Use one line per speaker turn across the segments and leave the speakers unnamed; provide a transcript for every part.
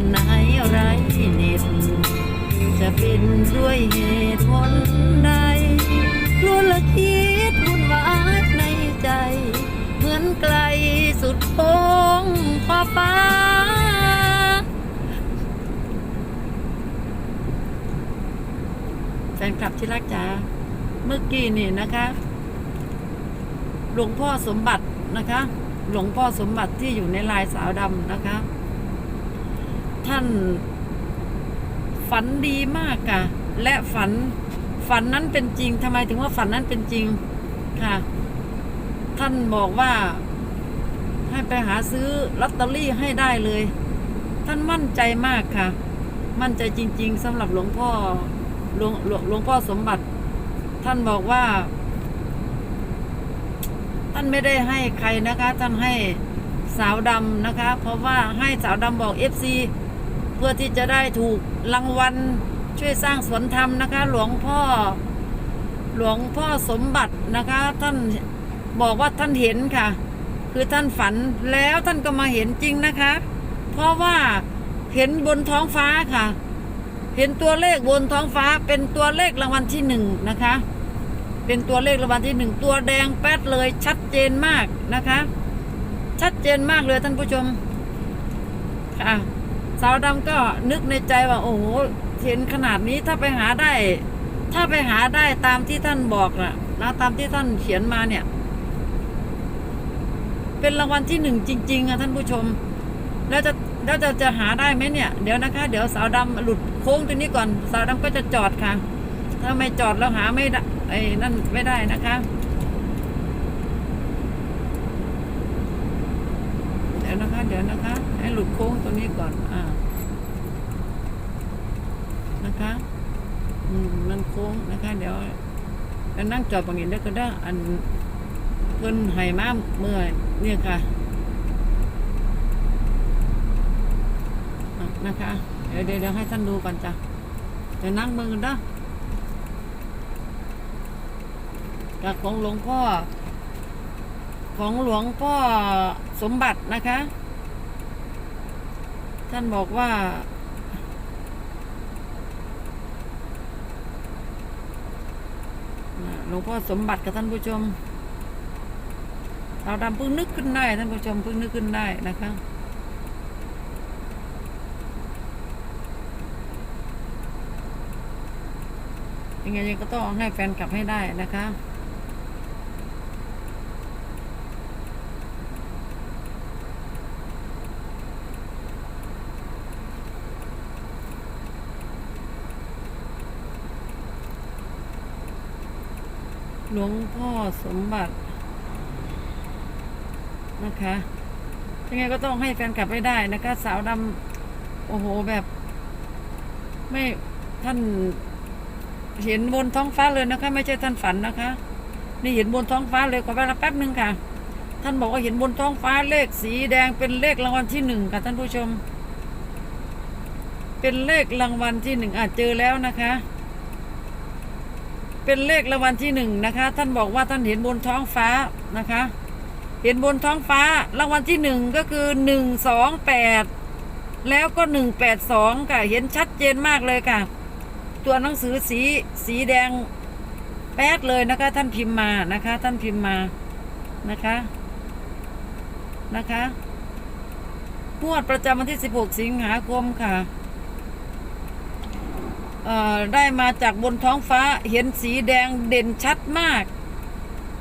วันไหนไรเน็ตจะเป็นด้วยเหตุผลใดกลัวละคิดวุ่นวายในใจ เหมือนไกลสุดโค้งขอบฟ้า แฟนคลับที่รักจ๋าเมื่อกี้นี่นะคะ หลวงพ่อสมบัตินะคะ หลวงพ่อสมบัติที่อยู่ในลายสาวดำนะคะ ท่าน ฝันดีมากค่ะ และฝันฝันนั้นเป็นจริงทำไมถึงว่าฝันนั้นเป็นจริงค่ะ ท่านบอกว่า ให้ไปหาซื้อลอตเตอรี่ให้ได้เลย ท่านมั่นใจมากค่ะ มั่นใจจริง ๆสำหรับหลวงพ่อหลวงหลวงหลวงพ่อสมบัติ ท่านบอกว่า ท่านไม่ได้ให้ใครนะคะ ท่านให้สาวดำนะคะ เพราะว่าให้สาวดำบอกเอฟซี เพื่อที่จะได้ถูกรางวัลช่วยสร้างสวนธรรมนะคะ หลวงพ่อหลวงพ่อสมบัตินะคะ ท่านบอกว่าท่านเห็นค่ะ คือท่านฝันแล้วท่านก็มาเห็นจริงนะคะ เพราะว่าเห็นบนท้องฟ้าค่ะ เห็นตัวเลขบนท้องฟ้าเป็นตัวเลขรางวัลที่หนึ่งนะคะ เป็นตัวเลขรางวัลที่หนึ่งตัวแดงแป๊ดเลยชัดเจนมากนะคะ ชัดเจนมากเลยท่านผู้ชมค่ะ สาวดำก็นึกในใจว่าโอ้โหเห็นขนาดนี้ถ้าไปหาได้ ถ้าไปหาได้ตามที่ท่านบอกนะนะตามที่ท่านเขียนมาเนี่ย เป็นรางวัลที่หนึ่งจริง ๆอะท่านผู้ชม แล้วจะแล้วจะจะหาได้ไหมเนี่ย เดี๋ยวนะคะ เดี๋ยวสาวดำหลุดโค้งตรงนี้ก่อน สาวดำก็จะจอดค่ะ ถ้าไม่จอดแล้วหาไม่ได้ไอ้นั่นไม่ได้นะคะ เดี๋ยวนะคะ เดี๋ยวนะคะ ให้หลุดโค้งตัวนี้ก่อน อ่า นะคะ อืม มันโค้งนะคะ เดี๋ยวแล้วนั่งจอดตรงนี้ได้ก็ได้ อันเพิ่นไห้มาเมื่อเนี่ยค่ะะนะคะ เดี๋ยวเดี๋ยวให้ท่านดูก่อนจ้ะเดี๋ยวนั่งมือกันนะจากของหลวงพ่อของหลวงพ่อสมบัตินะคะ ท่านบอกว่า หลวงพ่อสมบัติกับท่านผู้ชมเราดำเพิ่งนึกขึ้นได้ท่านผู้ชมเพิ่งนึกขึ้นได้นะคะยังไงก็ต้องให้แฟนกลับให้ได้นะคะ ลวงพ่อสมบัตินะคะยังไงก็ต้องให้แฟนกลับให้ได้นะคะ สาวดำโอ้โหแบบ ไม่ท่านเห็นบนท้องฟ้าเลยนะคะ ไม่ใช่ท่านฝันนะคะ นี่เห็นบนท้องฟ้าเลยขอเวลาแป๊บหนึ่งค่ะ ท่านบอกว่าเห็นบนท้องฟ้าเลขสีแดงเป็นเลขรางวัลที่หนึ่งค่ะท่านผู้ชม เป็นเลขรางวัลที่หนึ่งอาจเจอแล้วนะคะ เป็นเลขรางวัลที่หนึ่งนะคะ ท่านบอกว่าท่านเห็นบนท้องฟ้านะคะ เห็นบนท้องฟ้ารางวัลที่หนึ่งก็คือหนึ่งสองแปดแล้วก็หนึ่งแปดสองค่ะ เห็นชัดเจนมากเลยค่ะ ตัวหนังสือสีสีแดงแป๊ดเลยนะคะ ท่านพิมพ์มานะคะ ท่านพิมพ์มานะคะนะคะงวดประจำวันที่ 16 สิงหาคมค่ะ ได้มาจากบนท้องฟ้าเห็นสีแดงเด่นชัดมาก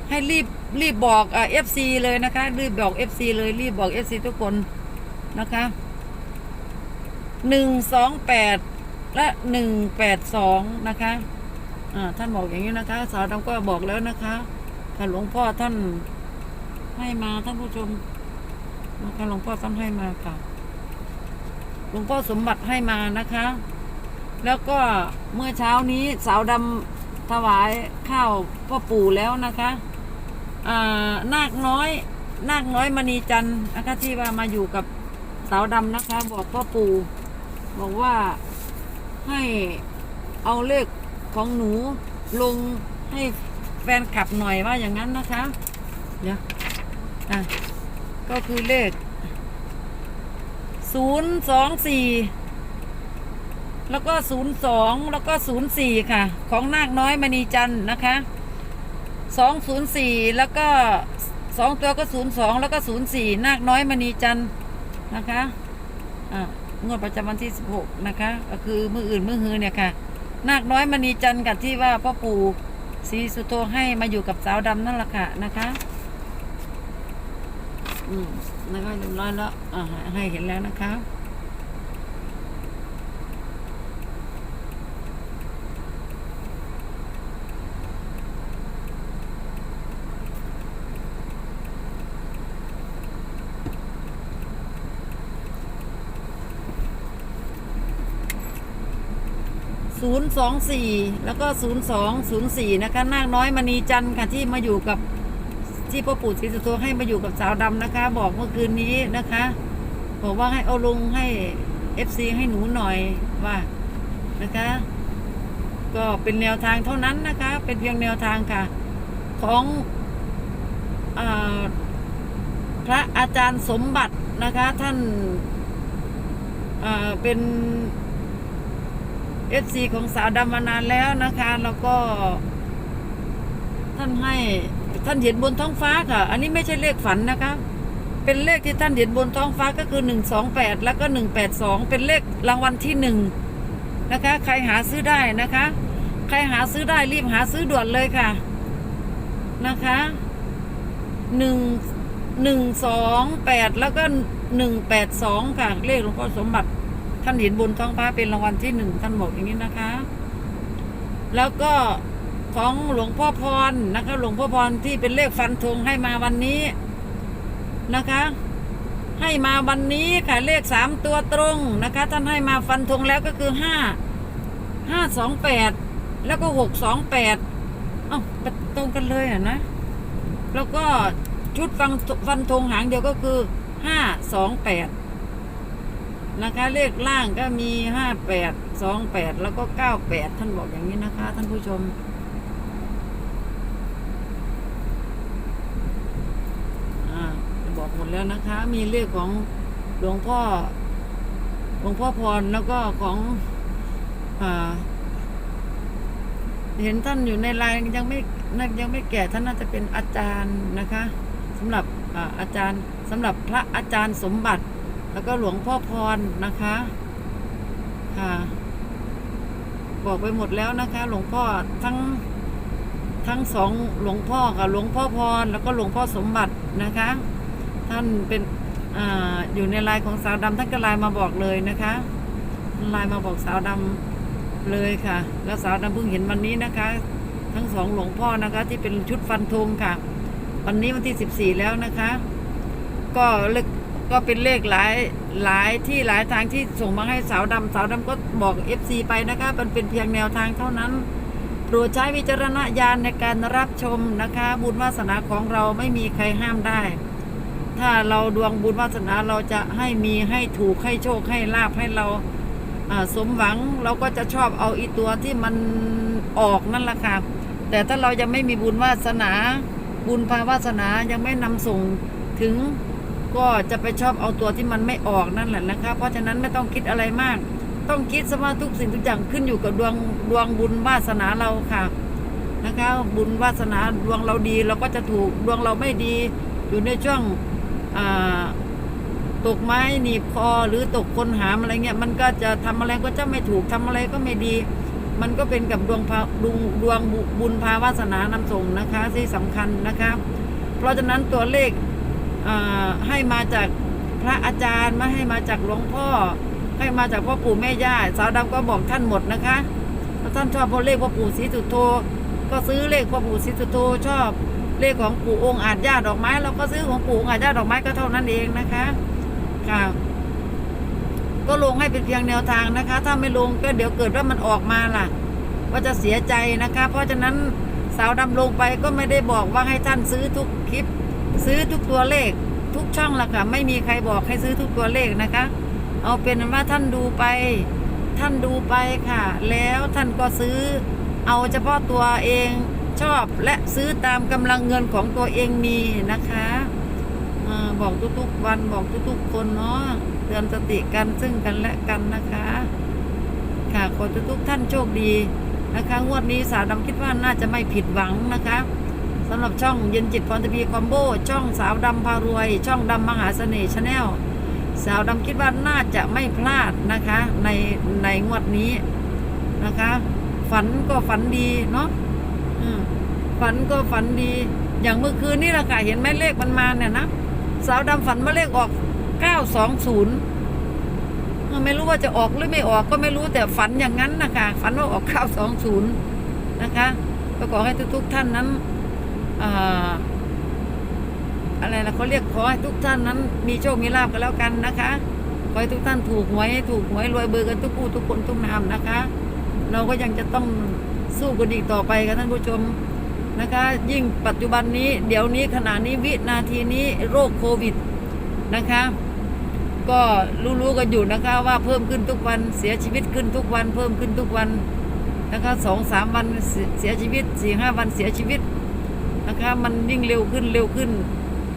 ให้รีบรีบบอกเอฟซีเลยนะคะ รีบบอกเอฟซีเลยรีบบอกเอฟซีทุกคนนะคะหนึ่งสองแปดและหนึ่งแปดสองนะคะท่านบอกอย่างนี้นะคะ สาวดำก็บอกแล้วนะคะค่ะหลวงพ่อท่านให้มาท่านผู้ชมนะคะหลวงพ่อท่านให้มาค่ะหลวงพ่อสมบัติให้มานะคะ แล้วก็เมื่อเช้านี้สาวดำถวายข้าวพ่อปู่แล้วนะคะอ่านาคน้อยนาคน้อยมณีจันทร์นะคะที่ว่ามาอยู่กับสาวดำนะคะ บอกพ่อปู่บอกว่าให้เอาเลขของหนูลงให้แฟนคลับหน่อยว่าอย่างนั้นนะคะ เดี๋ยวอะก็คือเลขศูนย์สองสี่ แล้วก็ศูนย์สองแล้วก็ศูนย์สี่ค่ะ ของนาคน้อยมณีจันทร์นะคะสองศูนย์สี่แล้วก็สองตัวก็ศูนย์สองแล้วก็ศูนย์สี่นาคน้อยมณีจันทร์นะคะอ่างวดประจำวันที่สิบหกนะคะ ก็คือมืออื่นมือฮือเนี่ยค่ะ นาคน้อยมณีจันทร์กับที่ว่าพ่อปู่ศรีสุโธให้มาอยู่กับสาวดำนั่นแหละค่ะนะคะอืมนะคะเรียบร้อยแล้วอ่าให้เห็นแล้วนะคะ ศูนย์สองสี่แล้วก็ศูนย์สองศูนย์สี่นะคะนาคน้อยมณีจันทร์ค่ะที่มาอยู่กับที่พ่อปู่ศรีสุโธให้มาอยู่กับสาวดำนะคะ บอกเมื่อคืนนี้นะคะ บอกว่าให้เอาลงให้เอฟซีให้หนูหน่อยว่านะคะ ก็เป็นแนวทางเท่านั้นนะคะ เป็นเพียงแนวทางค่ะ ของอพระอาจารย์สมบัตินะคะ ท่านอ่าเป็น เอฟซีของสาวดำมานานแล้วนะคะ แล้วก็ ท่านให้ท่านเห็นบนท้องฟ้าค่ะ อันนี้ไม่ใช่เลขฝันนะคะ เป็นเลขที่ท่านเห็นบนท้องฟ้าก็คือหนึ่งสองแปดแล้วก็หนึ่งแปดสองเป็นเลขรางวัลที่หนึ่งนะคะ ใครหาซื้อได้นะคะ ใครหาซื้อได้รีบหาซื้อด่วนเลยค่ะ นะคะหนึ่งหนึ่งสองแปดแล้วก็หนึ่งแปดสองค่ะ เลขหลวงพ่อสมบัติ ท่านเห็นบนท้องฟ้าเป็นรางวัลที่หนึ่งท่านบอกอย่างนี้นะคะ แล้วก็ของหลวงพ่อพรนะคะ หลวงพ่อพรที่เป็นเลขฟันธงให้มาวันนี้นะคะ ให้มาวันนี้ค่ะเลขสามตัวตรงนะคะ ท่านให้มาฟันธงแล้วก็คือห้าห้าสองแปดแล้วก็หกสองแปดอ้าตรงกันเลยอะนะ แล้วก็ชุดฟันฟันธงหางเดียวก็คือห้าสองแปด นะคะ เลขล่างก็มีห้าแปดสองแปดแล้วก็เก้าแปดท่านบอกอย่างนี้นะคะ ท่านผู้ชม อ่าบอกหมดแล้วนะคะ มีเลขของหลวงพ่อหลวงพ่อพรแล้วก็ของอ่าเห็นท่านอยู่ในไลน์ยังไม่น่ายังไม่แก่ท่านน่าจะเป็นอาจารย์นะคะสำหรับอ่าอาจารย์สำหรับพระอาจารย์สมบัติ แล้วก็หลวงพ่อพรนะคะค่ะบอกไปหมดแล้วนะคะ หลวงพ่อทั้งทั้งสองหลวงพ่อกับหลวงพ่อพรแล้วก็หลวงพ่อสมบัตินะคะ ท่านเป็นออยู่ในไลน์ของสาวดำท่านก็ไลน์มาบอกเลยนะคะไลน์มาบอกสาวดำเลยค่ะ แล้วสาวดำเพิ่งเห็นวันนี้นะคะ ทั้งสองหลวงพ่อนะคะ ที่เป็นชุดฟันธงค่ะ วันนี้วันที่สิบสี่แล้วนะคะ ก็เลข ก็เป็นเลขหลายหลายที่หลายทางที่ส่งมาให้สาวดำสาวดำก็บอก FC ไปนะคะมันเป็นเพียงแนวทางเท่านั้นโปรดใช้วิจารณญาณในการรับชมนะคะ บุญวาสนาของเราไม่มีใครห้ามได้ ถ้าเราดวงบุญวาสนาเราจะให้มีให้ถูกให้โชคให้ลาบให้เราสมหวังเราก็จะชอบเอาอีตัวที่มันออกนั่นแหละค่ะแต่ถ้าเรายังไม่มีบุญวาสนา บุญภาวาสนายังไม่นำส่งถึง ก็จะไปชอบเอาตัวที่มันไม่ออกนั่นแหละนะคะ เพราะฉะนั้นไม่ต้องคิดอะไรมาก ต้องคิดซะว่าทุกสิ่งทุกอย่างขึ้นอยู่กับดวงดวงบุญวาสนาเราค่ะนะคะ บุญวาสนาดวงเราดีเราก็จะถูกดวงเราไม่ดี อยู่ในช่วงตกไม้หนีบคอหรือตกคนหามอะไรเงี้ยมันก็จะทำอะไรก็จะไม่ถูกทำอะไรก็ไม่ดี มันก็เป็นกับดวงพาดวงดวงบุญภาวาสนานำส่งนะคะที่สำคัญนะคะ เพราะฉะนั้นตัวเลข ให้มาจากพระอาจารย์ไม่ให้มาจากหลวงพ่อ ให้มาจากพ่อปู่แม่ย่าสาวดำก็บอกท่านหมดนะคะถ้าท่านชอบพเลขพ่อปู่ศรีสุโธก็ซื้อเลขพ่อปู่ศรีสุโธชอบเลขของปู่องค์อาจญาดอกไม้เราก็ซื้อของปู่องค์อาจญาดอกไม้ก็เท่านั้นเองนะคะค่ะก็ลงให้เป็นเพียงแนวทางนะคะ ถ้าไม่ลงก็เดี๋ยวเกิดว่ามันออกมาล่ะก็จะเสียใจนะคะ เพราะฉะนั้นสาวดำลงไปก็ไม่ได้บอกว่าให้ท่านซื้อทุกคลิป ซื้อทุกตัวเลขทุกช่องละค่ะไม่มีใครบอกให้ซื้อทุกตัวเลขนะคะ เอาเป็นว่าท่านดูไป ท่านดูไปค่ะ แล้วท่านก็ซื้อ เอาเฉพาะตัวเองชอบและซื้อตามกำลังเงินของตัวเองมีนะคะอบอกทุกๆวันบอกทุกๆคนเนาะเตือนสติกันซึ่งกันและกันนะคะ ค่ะขอทุกๆท่านโชคดีนะคะงวดนี้สาวดำคิดว่าน่าจะไม่ผิดหวังนะคะ สำหรับช่องเย็นจิตพรทวีคอมโบ ช่องสาวดำพารวย ช่องดำมหาเสน่ห์ชาแนลสาวดำคิดว่าน่าจะไม่พลาดนะคะ ในในงวดนี้นะคะ ฝันก็ฝันดีเนาะอืมฝันก็ฝันดี อย่างเมื่อคืนนี่แหละค่ะเห็นไหมเลขมันมาเนี่ยนะสาวดำฝันว่าเลขออก 920เออไม่รู้ว่าจะออกหรือไม่ออกก็ไม่รู้แต่ฝันอย่างนั้นนะคะฝันว่าออกข้าสองศูนย์นะคะก็ขอให้ทุกๆท่านนั้น อะไรนะเขาเรียกขอให้ทุกท่านนั้น มีโชคมีลาบกันแล้วกันนะคะ ขอให้ทุกท่านถูกหวยถูกหวยรวยเบอร์กันทุกผู้ทุกคนทุกนามนะคะ เราก็ยังจะต้องสู้กันอีกต่อไปค่ะท่านผู้ชมนะคะ ยิ่งปัจจุบันนี้ เดี๋ยวนี้ขณะนี้วินาทีนี้โรคโควิดนะคะ ก็รู้ๆกันอยู่นะคะว่าเพิ่มขึ้นทุกวันเสียชีวิตขึ้นทุกวัน เพิ่มขึ้นทุกวันนะคะสองสามวันเสียชีวิตสี่ห้าวันเสียชีวิต นะคะมันยิ่งเร็วขึ้นเร็วขึ้น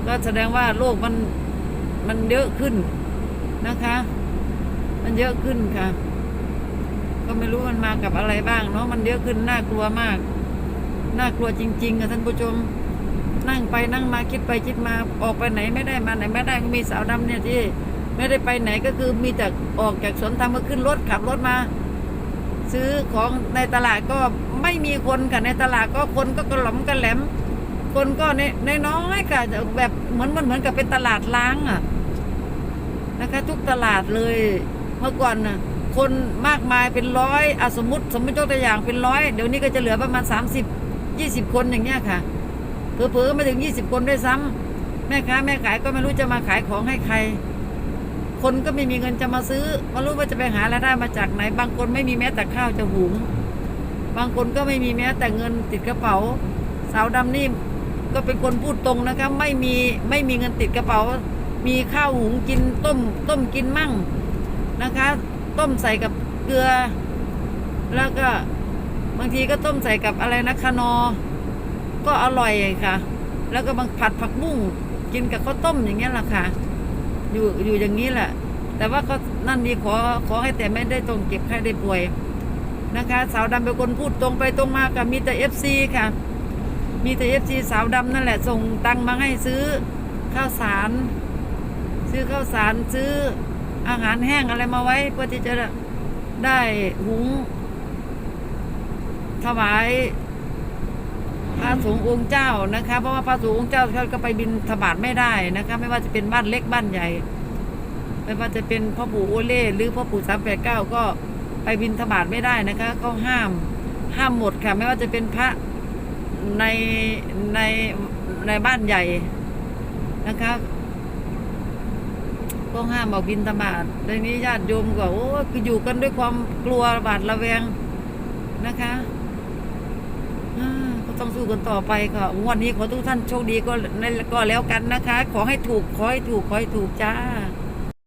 ก็แสดงว่าโรคมันมันเยอะขึ้นนะคะ มันเยอะขึ้นค่ะ ก็ไม่รู้มันมากับอะไรบ้างเนาะมันเยอะขึ้นน่ากลัวมาก น่ากลัวจริง ๆค่ะท่านผู้ชมนั่งไปนั่งมาคิดไปคิดมาออกไปไหนไม่ได้มาไหนไม่ได้ก็มีสาวดำเนี่ยที่ ไม่ได้ไปไหนก็คือมีแต่ออกจากสวนทางมาขึ้นรถขับรถมา ซื้อของในตลาดก็ไม่มีคนค่ะในตลาดก็คนก็กระหล่อมกระแหลม คนก็ในน้อยๆค่ะแบบเหมือนมันเหมือนกับเป็นตลาดล้างอะนะคะ ทุกตลาดเลยเมื่อก่อนน่ะคนมากมายเป็นร้อยอสมมติสมมติยกตัวอย่างเป็นร้อยเดี๋ยวนี้ก็จะเหลือประมาณ 30 20 คนอย่างเงี้ยค่ะเผลอๆไม่ถึง 20 คนด้วยซ้ำแม่ค้าแม่ขายก็ไม่รู้จะมาขายของให้ใคร คนก็ไม่มีเงินจะมาซื้อไม่รู้ว่าจะไปหารายได้มาจากไหน บางคนไม่มีแม้แต่ข้าวจะหุงบางคนก็ไม่มีแม้แต่เงินติดกระเป๋าสาวดำนี่ ก็เป็นคนพูดตรงนะคะไม่มีไม่มีเงินติดกระเป๋า มีข้าวหุงกินต้มต้มกินมั่งนะคะ ต้มใส่กับเกลือ แล้วก็บางทีก็ต้มใส่กับอะไรนะคะนอ ก็อร่อยค่ะ แล้วก็บางผัดผักบุ้งกินกับข้าวต้มอย่างเงี้ยแหละค่ะ อยู่อยู่อย่างนี้แหละ แต่ว่าก็นั่นดีขอขอให้แต่ไม่ได้ตรงเก็บใครได้ป่วยนะคะ สาวดำเป็นคนพูดตรงไปตรงมากับมีแต่เอฟซีค่ะ มีแต่เอฟซีสาวดำนั่นแหละ ส่งตังมาให้ซื้อข้าวสาร ซื้อข้าวสารซื้ออาหารแห้งอะไรมาไว้เพื่อที่จะได้หุงถวายพระสงฆ์องค์เจ้านะคะ เพราะว่าพระสงฆ์องค์เจ้าเขาก็ไปบินธบาตไม่ได้นะคะ ไม่ว่าจะเป็นบ้านเล็กบ้านใหญ่ ไม่ว่าจะเป็นพ่อปู่โอเล่หรือพ่อปู่สามแปดเก้าก็ไปบินธบาตไม่ได้นะคะเขาห้ามห้ามหมดค่ะ ไม่ว่าจะเป็นพระ ในในในบ้านใหญ่นะคะก็ห้ามออกบินธบาตในนี้ญาติโยมก็โอ้คืออยู่กันด้วยความกลัวบาดระแวงนะคะอ่าก็ต้องสู้กันต่อไปค่ะวันนี้ขอทุกท่านโชคดีก็ก็แล้วกันนะคะ ขอให้ถูกขอให้ถูกขอให้ถูกจ้า